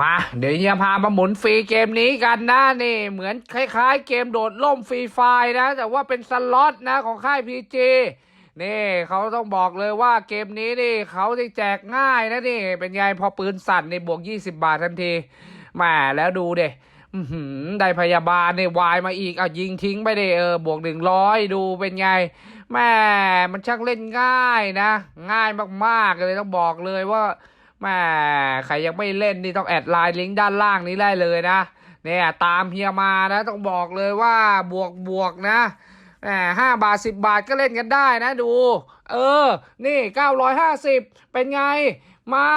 มา เดี๋ยวเฮียพามาหมุนฟรีเกมนี้กันนะนี่ เหมือนคล้าย ๆ เกมโดดล่มฟรีไฟล์นะ แต่ว่าเป็นสล็อตนะของค่ายพีจีนี่เขาต้องบอกเลยว่าเกมนี้นี่เขาจะแจกง่ายนะนี่เป็นไงพอปืนสั่นในบวก 20 บาททันทีแหมแล้วดูเด้อื้อหือได้พยาบาลเนี่ยวายมาอีกเอะยิงทิ้งไปเด้เออบวกหนึ่งร้อยดูเป็นไงแม่มันช่างเล่นง่ายนะ ง่ายมากๆเลยต้องบอกเลยว่า แม่ใครยังไม่เล่นนี่ต้องแอดไลน์ลิงก์ด้านล่างนี้ได้เลยนะเนี่ยตามเฮียมานะต้องบอกเลยว่าบวกบวกนะแหมห้าบาทสิบบาทก็เล่นกันได้นะดู เออ นี่เก้าร้อยห้าสิบเป็นไงมา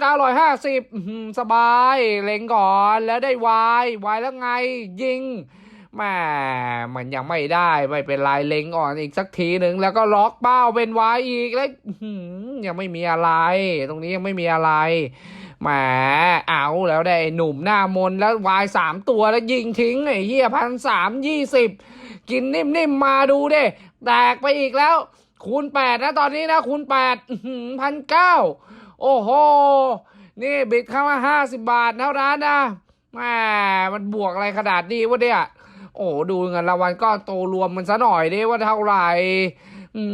เก้าร้อยห้าสิบสบาย เล็งก่อนแล้วได้วายวายแล้วไงยิง แม่มันยังไม่ได้ไม่เป็นไรเล็งอ่อนอีกสักทีหนึ่งแล้วก็ล็อกเป้าเป็นไวายอีกแล้วยังไม่มีอะไร ตรงนี้ยังไม่มีอะไรแหมเอาแล้วได้หนุ่มหน้ามนแล้ววายสามตัวแล้วยิงทิ้งไอ้เหี้ยพันสามยี่สิบกินนิ่มๆมาดูเด้แตกไปอีกแล้ว คูณแปดนะตอนนี้นะ คูณแปดพันเก้าโอ้โห นี่บิดเข้ามาห้าสิบบาทเท่านั้นนะแหมมันบวกอะไรขนาดนี้วะเนี่ย โอ้ดูเงินรางวัลก้อนโตรวมมันซะหน่อยดิว่าเท่าไหร่อื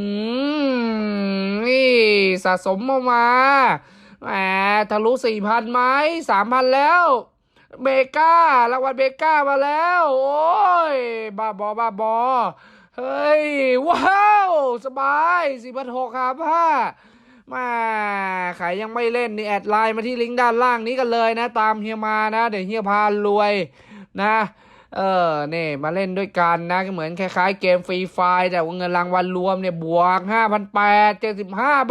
มนี่สะสมมามาแหมทะลุสี่พันไหมสามพันแล้วเบก้ารางวัลเบก้ามาแล้ว โอ้ยบ้าบอบ้าบอเฮ้ย ว้าว สบายสี่พันหกครับห้ามาใครยังไม่เล่นนี่แอดไลน์มาที่ลิงก์ด้านล่างนี้กันเลยนะ ตามเฮียมานะ เดี๋ยวเฮียพารวยนะ เออเนี่ยมาเล่นด้วยกันนะก็เหมือนคล้ายๆ เกมฟรีไฟแต่ว่าเงินรางวัลรวมเนี่ยบวก 5,875บาท